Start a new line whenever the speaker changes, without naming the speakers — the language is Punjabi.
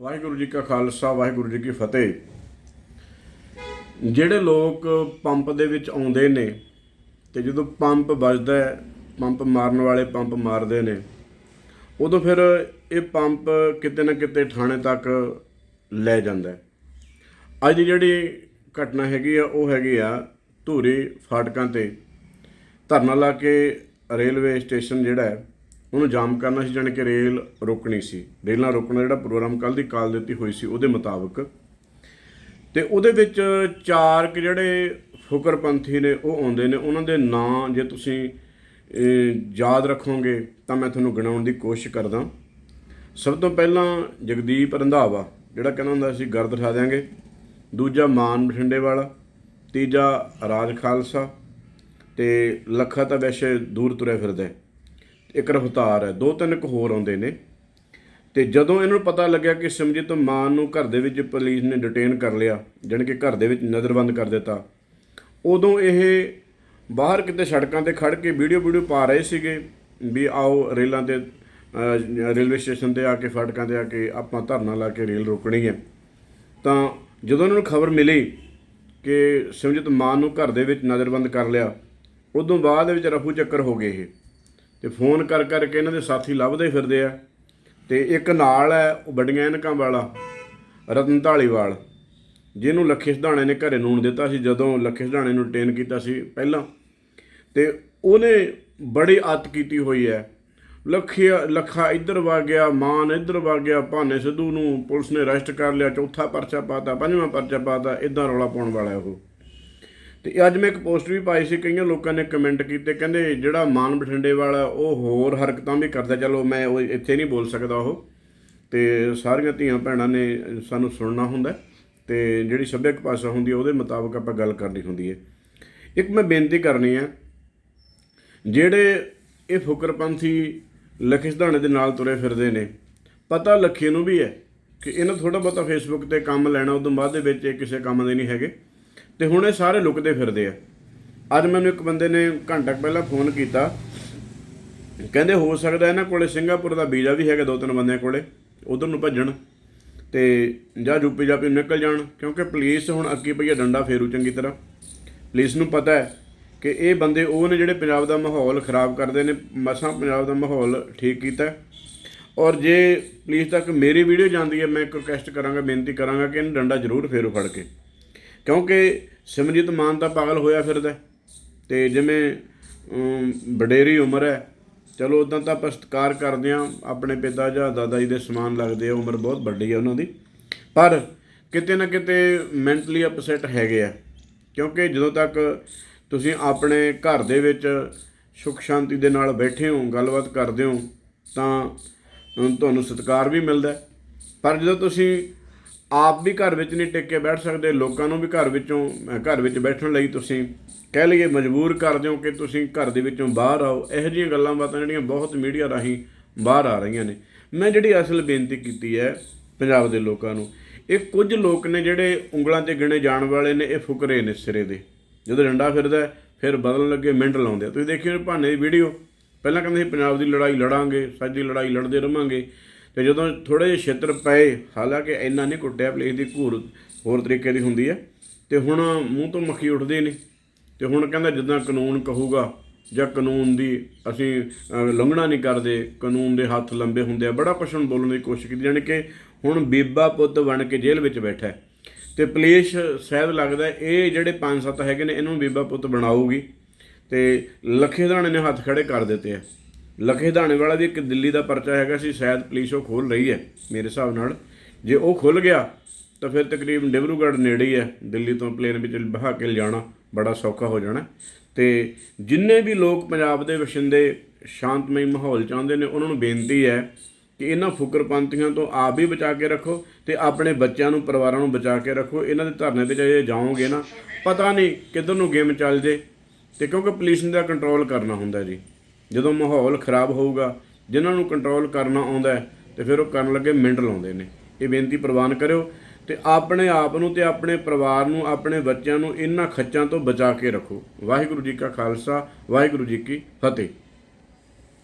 ਵਾਹਿਗੁਰੂ ਜੀ ਕਾ ਖਾਲਸਾ, ਵਾਹਿਗੁਰੂ ਜੀ ਕੀ ਫਤਿਹ। ਜਿਹੜੇ ਲੋਕ ਪੰਪ ਦੇ ਵਿੱਚ ਆਉਂਦੇ ਨੇ ਤੇ ਜਦੋਂ ਪੰਪ ਵੱਜਦਾ ਹੈ, ਪੰਪ ਮਾਰਨ ਵਾਲੇ ਪੰਪ ਮਾਰਦੇ ਨੇ, ਉਦੋਂ ਫਿਰ ਇਹ ਪੰਪ ਕਿਤੇ ਨਾ ਕਿਤੇ ਥਾਣੇ ਤੱਕ ਲੈ ਜਾਂਦਾ ਹੈ। ਅੱਜ ਦੀ ਜਿਹੜੀ ਘਟਨਾ ਹੈਗੀ ਆ, ਉਹ ਹੈਗੀ ਆ ਧੂਰੀ ਫਾਟਕਾਂ ਤੇ। ਧਰਨਾ ਲਾ ਕੇ ਰੇਲਵੇ ਸਟੇਸ਼ਨ ਜਿਹੜਾ ਹੈ ਉਹਨੂੰ ਜਾਮ ਕਰਨਾ ਸੀ, ਜਾਣੀ ਕਿ ਰੇਲ ਰੋਕਣੀ ਸੀ। ਰੇਲਾਂ ਰੋਕਣਾ ਜਿਹੜਾ ਪ੍ਰੋਗਰਾਮ ਕੱਲ ਦੀ ਕਾਲ ਦਿੱਤੀ ਹੋਈ ਸੀ, ਉਹਦੇ ਮੁਤਾਬਕ। ਤੇ ਉਹਦੇ ਵਿੱਚ ਚਾਰ ਕੁ ਜਿਹੜੇ ਫੁਕਰਪੰਥੀ ਨੇ, ਉਹ ਆਉਂਦੇ ਨੇ। ਉਹਨਾਂ ਦੇ ਨਾਂ ਜੇ ਤੁਸੀਂ ਯਾਦ ਰੱਖੋਗੇ, ਤਾਂ ਮੈਂ ਤੁਹਾਨੂੰ ਗਿਣਾਉਣ ਦੀ ਕੋਸ਼ਿਸ਼ ਕਰਦਾ। ਸਭ ਤੋਂ ਪਹਿਲਾਂ ਜਗਦੀਪ ਰੰਧਾਵਾ, ਜਿਹੜਾ ਕਹਿੰਦਾ ਹੁੰਦਾ ਸੀ, ਗਰਦ ਉਠਾ ਦਿਆਂਗੇ। ਦੂਜਾ ਮਾਨ ਬਠਿੰਡੇ ਵਾਲਾ ਤੀਜਾ ਰਾਜ ਖਾਲਸਾ, ਤੇ ਲੱਖਾ ਤਾਂ ਵੈਸੇ ਦੂਰ ਤੁਰਿਆ ਫਿਰਦਾ। ਇੱਕ ਰਫਤਾਰ ਹੈ, ਦੋ ਤਿੰਨ ਕੁ ਹੋਰ ਆਉਂਦੇ ਨੇ। ਤੇ ਜਦੋਂ ਇਹਨਾਂ ਨੂੰ ਪਤਾ ਲੱਗਿਆ ਕਿ ਸਿਮਰਜੀਤ ਮਾਨ ਨੂੰ ਘਰ ਦੇ ਵਿੱਚ ਪੁਲਿਸ ਨੇ ਡਿਟੇਨ ਕਰ ਲਿਆ, ਜਾਣੀ ਕਿ ਘਰ ਦੇ ਵਿੱਚ ਨਜ਼ਰਬੰਦ ਕਰ ਦਿੱਤਾ, ਉਦੋਂ ਇਹ ਬਾਹਰ ਕਿਤੇ ਸੜਕਾਂ ਤੇ ਖੜ ਕੇ ਵੀਡੀਓ ਵੀਡੀਓ ਪਾ ਰਹੇ ਸੀਗੇ ਵੀ ਆਓ ਰੇਲਾਂ ਤੇ ਰੇਲਵੇ ਸਟੇਸ਼ਨ ਤੇ ਆ ਕੇ, ਫਾਟਕਾਂ ਤੇ ਆ ਕੇ ਆਪਾਂ ਧਰਨਾ ਲਾ ਕੇ ਰੇਲ ਰੋਕਣੀ ਹੈ। ਤਾਂ ਜਦੋਂ ਉਹਨਾਂ ਨੂੰ ਖਬਰ ਮਿਲੀ ਕਿ ਸਿਮਰਜੀਤ ਮਾਨ ਨੂੰ ਘਰ ਦੇ ਵਿੱਚ ਨਜ਼ਰਬੰਦ ਕਰ ਲਿਆ, ਉਦੋਂ ਬਾਅਦ ਵਿੱਚ ਰਫੂ ਚੱਕਰ ਹੋ ਗਏ ਇਹ। ਤੇ ਫੋਨ ਕਰ ਕਰਕੇ ਇਹਨਾਂ ਦੇ ਸਾਥੀ ਲੱਭਦੇ ਫਿਰਦੇ ਆ। ਤੇ ਇੱਕ ਨਾਲ ਹੈ, ਉਹ ਵੱਡੀਆਂ ਐਨਕਾਂ ਵਾਲਾ, ਰਤਨ ਢਾਲੀਵਾਲ ਜਿਹਨੂੰ ਲੱਖੇ ਸਿਧਾਣੇ ਨੇ ਘਰੇ ਨੂਣ ਦਿੱਤਾ ਸੀ, ਜਦੋਂ ਲੱਖੇ ਸਿਧਾਣੇ ਨੂੰ ਟ੍ਰੇਨ ਕੀਤਾ ਸੀ ਪਹਿਲਾਂ। ਤੇ ਉਹਨੇ ਬੜੀ ਆਤ ਕੀਤੀ ਹੋਈ ਹੈ। ਲੱਖਿਆ ਲੱਖਾ ਇੱਧਰ ਵਗ ਗਿਆ, ਮਾਨ ਇੱਧਰ ਵਗ ਗਿਆ, ਭਾਨੇ ਸਿੱਧੂ ਨੂੰ ਪੁਲਿਸ ਨੇ ਅਰੈਸਟ ਕਰ ਲਿਆ, ਚੌਥਾ ਪਰਚਾ ਪਾਤਾ, ਪੰਜਵਾਂ ਪਰਚਾ ਪਾਤਾ ਇਦਾਂ ਰੌਲਾ ਪਾਉਣ ਵਾਲਾ ਉਹ। ਤੇ ਅੱਜ ਮੈਂ ਇੱਕ ਪੋਸਟ ਵੀ ਪਾਈ ਸੀ, ਕਈਆਂ ਲੋਕਾਂ ਨੇ ਕਮੈਂਟ ਕੀਤੇ, ਕਹਿੰਦੇ ਜਿਹੜਾ ਮਾਨ ਬਠਿੰਡੇ ਵਾਲਾ, ਉਹ ਹੋਰ ਹਰਕਤਾਂ ਵੀ ਕਰਦਾ, ਚਲੋ ਮੈਂ ਉਹ ਇੱਥੇ ਨਹੀਂ ਬੋਲ ਸਕਦਾ ਉਹ। ਤੇ ਸਾਰੀਆਂ ਧੀਆਂ ਭੈਣਾਂ ਨੇ ਸਾਨੂੰ ਸੁਣਨਾ ਹੁੰਦਾ ਹੈ ਤੇ ਜਿਹੜੀ ਸੱਭਿਅਕ ਭਾਸ਼ਾ ਹੁੰਦੀ ਹੈ, ਉਹਦੇ ਮੁਤਾਬਕ ਆਪਾਂ ਗੱਲ ਕਰਨੀ ਹੁੰਦੀ ਹੈ। ਇੱਕ ਮੈਂ ਬੇਨਤੀ ਕਰਨੀ ਹੈ, ਜਿਹੜੇ ਇਹ ਫੁਕਰਪੰਥੀ ਲੱਖੇ ਸਿਧਾਣੇ ਦੇ ਨਾਲ ਤੁਰੇ ਫਿਰਦੇ ਨੇ, ਪਤਾ ਲੱਖੇ ਨੂੰ ਵੀ ਹੈ ਕਿ ਇਹਨਾਂ ਥੋੜਾ ਬਹੁਤਾ ਫੇਸਬੁੱਕ ਤੇ ਕੰਮ ਲੈਣਾ, ਉਦੋਂ ਬਾਅਦ ਦੇ ਵਿੱਚ ਇਹ ਕਿਸੇ ਕੰਮ ਦੇ ਨਹੀਂ ਹੈਗੇ। ਤੇ ਹੁਣ ਇਹ ਸਾਰੇ ਲੁਕਦੇ ਫਿਰਦੇ ਆ। ਅੱਜ ਮੈਨੂੰ ਇੱਕ ਬੰਦੇ ਨੇ ਘੰਟਾ ਪਹਿਲਾਂ ਫੋਨ ਕੀਤਾ। ਕਹਿੰਦੇ ਹੋ ਸਕਦਾ ਇਹਨਾਂ ਕੋਲੇ ਸਿੰਗਾਪੁਰ ਦਾ ਵੀਜ਼ਾ ਵੀ ਹੈਗਾ ਦੋ ਤਿੰਨ ਬੰਦਿਆਂ ਕੋਲੇ, ਉਧਰ ਨੂੰ ਭੱਜਣ। ਤੇ ਜਾਂ ਯੂਪੀ ਜਾਪੀ ਨੂੰ ਨਿਕਲ ਜਾਣ, ਕਿਉਂਕਿ ਪੁਲਿਸ ਹੁਣ ਅੱਗੇ ਪਈ ਆ ਡੰਡਾ ਫੇਰੂ ਚੰਗੀ ਤਰ੍ਹਾਂ। ਪੁਲਿਸ ਨੂੰ ਪਤਾ ਹੈ ਕਿ ਇਹ ਬੰਦੇ ਉਹ ਨੇ ਜਿਹੜੇ ਪੰਜਾਬ ਦਾ ਮਾਹੌਲ ਖਰਾਬ ਕਰਦੇ ਨੇ, ਮਸਾਂ ਪੰਜਾਬ ਦਾ ਮਾਹੌਲ ਠੀਕ ਕੀਤਾ ਔਰ ਜੇ ਪੁਲਿਸ ਤੱਕ ਮੇਰੀ ਵੀਡੀਓ ਜਾਂਦੀ ਹੈ, ਮੈਂ ਇੱਕ ਰਿਕੁਐਸਟ ਕਰਾਂਗਾ, ਬੇਨਤੀ ਕਰਾਂਗਾ ਕਿ ਇਹਨੂੰ ਡੰਡਾ ਜ਼ਰੂਰ ਫੇਰੋ ਫੜ ਕੇ। ਕਿਉਂਕਿ ਸਿਮਰਜੀਤ ਮਾਨ ਤਾਂ ਪਾਗਲ ਹੋਇਆ ਫਿਰਦਾ ਹੈ। ਤੇ ਜਿਵੇਂ ਅਮ, ਵਡੇਰੀ ਉਮਰ ਹੈ ਚਲੋ ਉਦਾਂ ਤਾਂ ਆਪਾਂ ਸਤਿਕਾਰ ਕਰਦੇ ਆ ਆਪਣੇ ਪਿਤਾ ਜਾਂ ਦਾਦਾ ਜੀ ਦੇ ਸਮਾਨ ਲੱਗਦੇ ਆ ਉਮਰ ਬਹੁਤ ਵੱਡੀ ਹੈ ਉਹਨਾਂ ਦੀ। ਪਰ ਕਿਤੇ ਨਾ ਕਿਤੇ ਮੈਂਟਲੀ ਅਪਸੈਟ ਹੈਗੇ ਆ। ਕਿਉਂਕਿ ਜਦੋਂ ਤੱਕ ਤੁਸੀਂ ਆਪਣੇ ਘਰ ਦੇ ਵਿੱਚ ਸੁਖ ਸ਼ਾਂਤੀ ਦੇ ਨਾਲ ਬੈਠੇ ਹੋ ਗੱਲਬਾਤ ਕਰਦੇ ਹੋ ਤਾਂ ਤੁਹਾਨੂੰ ਸਤਿਕਾਰ ਵੀ ਮਿਲਦਾ ਪਰ ਜਦੋਂ ਤੁਸੀਂ ਆਪ ਵੀ ਘਰ ਵਿੱਚ ਨਹੀਂ ਟਿਕ ਕੇ ਬੈਠ ਸਕਦੇ, ਲੋਕਾਂ ਨੂੰ ਵੀ ਘਰ ਵਿੱਚੋਂ ਘਰ ਵਿੱਚ ਬੈਠਣ ਲਈ ਤੁਸੀਂ ਕਹਿ ਲਈਏ ਮਜਬੂਰ ਕਰ ਦਿਓ ਕਿ ਤੁਸੀਂ ਘਰ ਦੇ ਵਿੱਚੋਂ ਬਾਹਰ ਆਓ। ਇਹੋ ਜਿਹੀਆਂ ਗੱਲਾਂ ਬਾਤਾਂ ਜਿਹੜੀਆਂ ਬਹੁਤ ਮੀਡੀਆ ਰਾਹੀਂ ਬਾਹਰ ਆ ਰਹੀਆਂ ਨੇ। ਮੈਂ ਜਿਹੜੀ ਅਸਲ ਬੇਨਤੀ ਕੀਤੀ ਹੈ ਪੰਜਾਬ ਦੇ ਲੋਕਾਂ ਨੂੰ, ਇਹ ਕੁਝ ਲੋਕ ਨੇ ਜਿਹੜੇ ਉਂਗਲਾਂ ਤੇ ਗਿਣੇ ਜਾਣ ਵਾਲੇ ਨੇ, ਇਹ ਫੁਕਰੇ ਨੇ ਸਿਰੇ ਦੇ। ਜਦੋਂ ਡੰਡਾ ਫਿਰਦਾ ਫਿਰ ਬਦਲਣ ਲੱਗੇ ਮਿੰਟ ਲਾਉਂਦੇ ਆ। ਤੁਸੀਂ ਦੇਖਿਓ ਭਾਨੇ ਦੀ ਵੀਡੀਓ। ਪਹਿਲਾਂ ਕਹਿੰਦੇ ਸੀ, ਪੰਜਾਬ ਦੀ ਲੜਾਈ ਲੜਾਂਗੇ ਸੱਚ ਦੀ ਲੜਾਈ ਲੜਦੇ ਰਵਾਂਗੇ। ਤੇ ਜਦੋਂ ਥੋੜੇ ਜਿਹੇ ਛੇਤਰ ਪਏ ਹਾਲਾਂਕਿ ਇੰਨਾ ਨਹੀਂ ਕੁੱਟਿਆ ਪਲੇਸ ਦੀ ਘੂਰ ਹੋਰ ਤਰੀਕੇ ਦੀ ਹੁੰਦੀ ਹੈ। ਤੇ ਹੁਣ ਮੂੰਹ ਤੋਂ ਮੱਖੀ ਉੱਠਦੀ ਨਹੀਂ। ਤੇ ਹੁਣ ਕਹਿੰਦਾ ਜਿੱਦਾਂ ਕਾਨੂੰਨ ਕਹੂਗਾ ਜਾਂ ਕਾਨੂੰਨ ਦੀ ਅਸੀਂ ਅਹ, ਲੰਘਣਾ ਨਹੀਂ ਕਰਦੇ ਕਾਨੂੰਨ ਦੇ ਹੱਥ ਲੰਬੇ ਹੁੰਦੇ ਆ ਬੜਾ ਕੁਛ ਹੁਣ ਬੋਲਣ ਦੀ ਕੋਸ਼ਿਸ਼ ਕੀਤੀ ਜਾਣੀ ਕਿ ਹੁਣ ਬੀਬਾ ਪੁੱਤ ਬਣ ਕੇ ਜੇਲ੍ਹ ਵਿੱਚ ਬੈਠਾ ਹੈ। ਤੇ ਪੁਲਿਸ ਸ਼ਾਇਦ ਲੱਗਦਾ ਇਹ ਜਿਹੜੇ ਪੰਜ ਸੱਤ ਹੈਗੇ ਨੇ ਇਹਨੂੰ ਬੀਬਾ ਪੁੱਤ ਬਣਾਊਗੀ। ਤੇ ਲੱਖੇ ਦਾਣੇ ਨੇ ਹੱਥ ਖੜੇ ਕਰ ਦਿੱਤੇ ਆ। ਲਖੇ ਦਾਣੇ ਵਾਲਾ ਦੀ ਇੱਕ ਦਿੱਲੀ ਦਾ ਪਰਚਾ ਹੈਗਾ ਸੀ, ਸ਼ਾਇਦ ਪੁਲਿਸ ਉਹ ਖੋਲ ਰਹੀ ਹੈ, ਮੇਰੇ ਹਿਸਾਬ ਨਾਲ। ਜੇ ਉਹ ਖੁੱਲ ਗਿਆ, ਤਾਂ ਫਿਰ ਤਕਰੀਬਨ ਡਿਬਰੂਗੜ੍ਹ ਨੇੜੇ ਹੀ ਹੈ, ਦਿੱਲੀ ਤੋਂ ਪਲੇਨ ਵਿੱਚ ਬਹਾ ਕੇ ਲਿਜਾਣਾ ਬੜਾ ਸੌਖਾ ਹੋ ਜਾਣਾ। ਤੇ ਜਿੰਨੇ ਵੀ ਲੋਕ ਪੰਜਾਬ ਦੇ ਵਸਿੰਦੇ ਸ਼ਾਂਤਮਈ ਮਾਹੌਲ ਚਾਹੁੰਦੇ ਨੇ, ਉਹਨਾਂ ਨੂੰ ਬੇਨਤੀ ਹੈ ਕਿ ਇਹਨਾਂ ਫੁਕਰਪੰਥੀਆਂ ਤੋਂ ਆਪ ਵੀ ਬਚਾ ਕੇ ਰੱਖੋ ਤੇ ਆਪਣੇ ਬੱਚਿਆਂ ਨੂੰ, ਪਰਿਵਾਰਾਂ ਨੂੰ ਬਚਾ ਕੇ ਰੱਖੋ। ਇਹਨਾਂ ਦੇ ਧਰਨੇ ਤੇ ਜੇ ਜਾਓਗੇ ਨਾ, ਪਤਾ ਨਹੀਂ ਕਿੱਧਰ ਨੂੰ ਗੇਮ ਚੱਲ ਜੇ। ਤੇ ਕਿਉਂਕਿ ਪੁਲਿਸ ਦਾ ਕੰਟਰੋਲ ਕਰਨਾ ਹੁੰਦਾ ਜੀ। ਜਦੋਂ ਮਾਹੌਲ ਖਰਾਬ ਹੋਊਗਾ ਜਿਨ੍ਹਾਂ ਨੂੰ ਕੰਟਰੋਲ ਕਰਨਾ ਆਉਂਦਾ ਹੈ, ਤੇ ਫਿਰ ਉਹ ਕਰਨ ਲੱਗੇ ਮਿੰਟ ਲਾਉਂਦੇ ਨੇ। ਇਹ ਬੇਨਤੀ ਪ੍ਰਵਾਨ ਕਰਿਓ ਤੇ ਆਪਣੇ ਆਪ ਨੂੰ ਤੇ ਆਪਣੇ ਪਰਿਵਾਰ ਨੂੰ ਆਪਣੇ ਬੱਚਿਆਂ ਨੂੰ ਇਹਨਾਂ ਖੱਚਾਂ ਤੋਂ ਬਚਾ ਕੇ ਰੱਖੋ। ਵਾਹਿਗੁਰੂ ਜੀ ਕਾ ਖਾਲਸਾ ਵਾਹਿਗੁਰੂ ਜੀ ਕੀ ਫਤਿਹ।